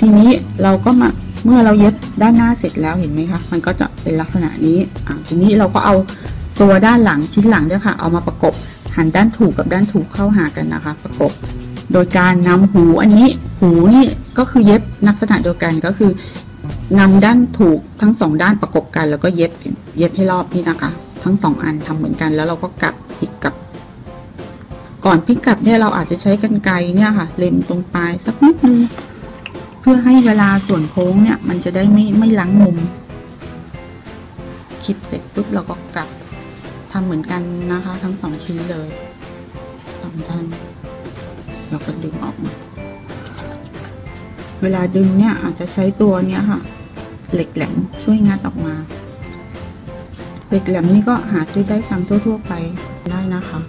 ทีนี้เราก็มาเมื่อเราเย็บด้านหน้าเสร็จแล้วเห็นไหมคะ มันก็จะเป็นลักษณะนี้อ่าทีนี้เราก็เอาตัวด้านหลังชิ้นหลังด้วยค่ะ เอามาประกบหันด้านถูกกับด้านถูกเข้าหากันนะคะ ประกบ โดยการนำหูอันนี้หูนี่ก็คือเย็บลักษณะเดียวกันก็คือนำด้านถูกทั้งสองด้านประกบกัน แล้วก็เย็บเย็บให้รอบนี่นะคะ ทั้งสองอันทำเหมือนกันแล้วเราก็กลับพลิกกลับ ก่อนพลิกกลับเนี่ยเราอาจจะใช้กันไกรเนี่ยค่ะ เล็มตรงปลายสักนิดนึง เพื่อให้เวลาส่วนโค้งเนี่ย มันจะได้ไม่ไม่ล้างมุม คลิปเสร็จปุ๊บเราก็กลับทำเหมือนกันนะคะ ทั้งสองชิ้นเลยสองด้านเราก็ดึงออกมาเวลาดึงเนี่ยอาจจะใช้ตัวเนี้ยค่ะ เหล็กแหลมช่วยงัดออกมา เหล็กแหลมนี่ก็หาซื้อได้ตามทั่ว ๆ ไปได้นะคะ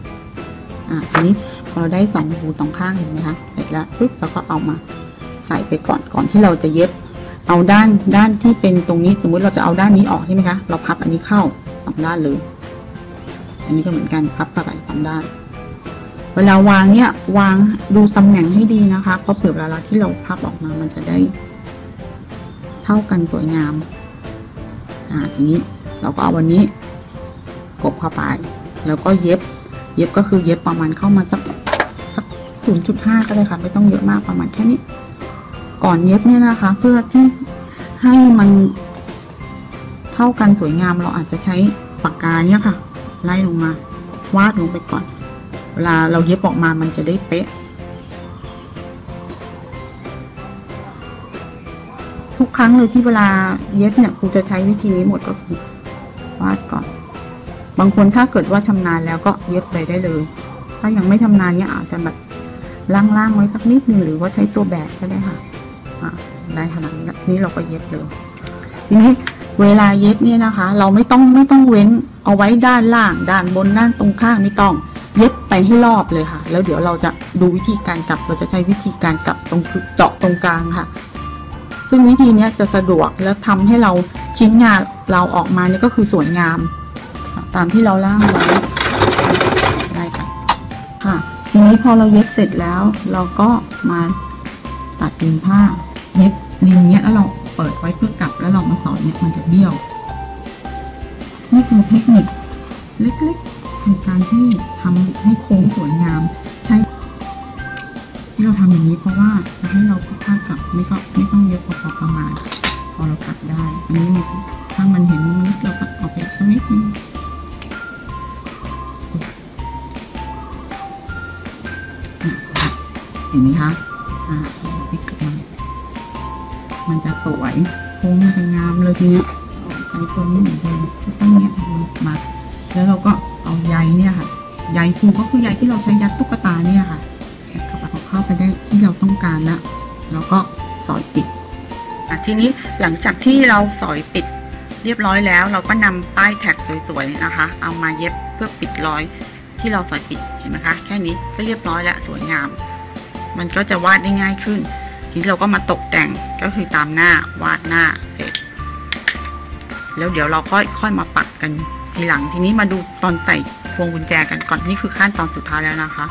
อ่าทีนี้พอเราได้สองหูสองข้างเห็นไหมคะเสร็จแล้วปุ๊บเราก็เอามา ส่ไปก่อนก่อนที่เราจะเย็บ เอาด้านด้านที่เป็นตรงนี้สมมุติเราจะเอาด้านนี้ออกใช่ไหมคะ เราพับอันนี้เข้าสองด้านเลย อันนี้ก็เหมือนกันพับเข้าไปสองด้าน เวลาวางเนี่ยวางดูตำแหน่งให้ดีนะคะเพราะเผื่อเวลาที่เราพับออกมามันจะได้ เท่ากันสวยงาม อ่าทีนี้เราก็เอาวันนี้กบเข้าไป แล้วก็เย็บ เย็บก็คือเย็บประมาณเข้ามาสักสัก0.5 ก็ได้ค่ะ ไม่ต้องเยอะมากประมาณแค่นี้ ก่อนเย็บเนี่ยนะคะ เพื่อที่ให้มันเท่ากันสวยงามเราอาจจะใช้ปากกาเนี่ยค่ะ ไล่ลงมา วาดลงไปก่อน เวลาเราเย็บออกมามันจะได้เป๊ะ ทุกครั้งเลยที่เวลาเย็บเนี่ยครูจะใช้วิธีนี้หมดก็คือวาดก่อน บางคนถ้าเกิดว่าชำนาญแล้วก็เย็บไปได้เลย ถ้ายังไม่ชำนาญเนี่ยอาจจะแบบล่างๆไว้สักนิดนึงหรือว่าใช้ตัวแบกก็ได้ค่ะ ได้ขนาดนี้ทีนี้เราก็เย็บเลยทีนี้เวลาเย็บเนี่ยนะคะ เราไม่ต้องไม่ต้องเว้นเอาไว้ด้านล่าง ด้านบนด้านตรงข้างไม่ต้อง เย็บไปให้รอบเลยค่ะ แล้วเดี๋ยวเราจะดูวิธีการกลับ เราจะใช้วิธีการกลับตรงเจาะตรงกลางค่ะ ซึ่งวิธีนี้จะสะดวกแล้วทำให้เราชิ้นงานเราออกมาเนี่ยก็คือสวยงาม ตามที่เราล่างไว้ได้ค่ะค่ะทีนี้พอเราเย็บเสร็จแล้ว เราก็มาตัดริมผ้า เย็บริมเนี้ยแล้วเราเปิดไว้เพื่อกลับแล้วเรามาสอนเนี่ยมันจะเบี้ยว นี่คือเทคนิคเล็กๆในการที่ทำให้โค้งสวยงาม ใช้ที่เราทำอย่างนี้เพราะว่าจะให้เราผ้ากลับไม่ก็ไม่ต้องเย็บพอประมาณ พอเรากลับได้ อันนี้มันถ้ามันเห็นนิดเราก็เอาไปสักนิดนึงเห็นไหมคะอ่า มันจะสวยโค้งมันจะงามเลยทีเนี้ใช้ตัวนี้เหมือนเดิมก็เนี้ยมาแล้วเราก็เอาใยเนี่ยค่ะใยฟูก็คือใยที่เราใช้ยัดตุ๊กตาเนี่ยค่ะเข้าไปเข้าไปได้ที่เราต้องการล้วแล้วก็สอยปิดทีนี้หลังจากที่เราสอยปิดเรียบร้อยแล้ว เราก็นำป้ายแท็กสวยๆนะคะ เอามาเย็บเพื่อปิดรอยที่เราสอยปิดเห็นไหมคะ แค่นี้ก็เรียบร้อยแล้วสวยงาม มันก็จะวาดได้ง่ายขึ้น นี้เราก็มาตกแต่งก็คือตามหน้าวาดหน้าเสร็จ แล้วเดี๋ยวเราค่อยค่อยมาปักกันทีหลังทีนี้มาดูตอนใส่พวงกุญแจกันก่อนนี่คือขั้นตอนสุดท้ายแล้วนะคะ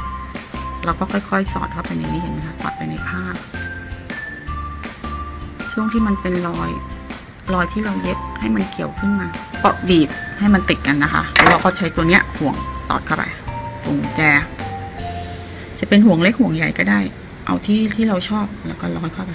เราก็ค่อย ๆ สอดเข้าไปในนี้เห็นไหมคะสอดไปในผ้าช่วงที่มันเป็นรอยรอยที่เราเย็บให้มันเกี่ยวขึ้นมาก็บีบให้มันติดกันนะคะแล้วเราก็ใช้ตัวเนี้ยห่วงสอดเข้าไปห่วงกุญแจ จะเป็นห่วงเล็กห่วงใหญ่ก็ได้ เอาที่ที่เราชอบแล้วก็ร้อยเข้าไป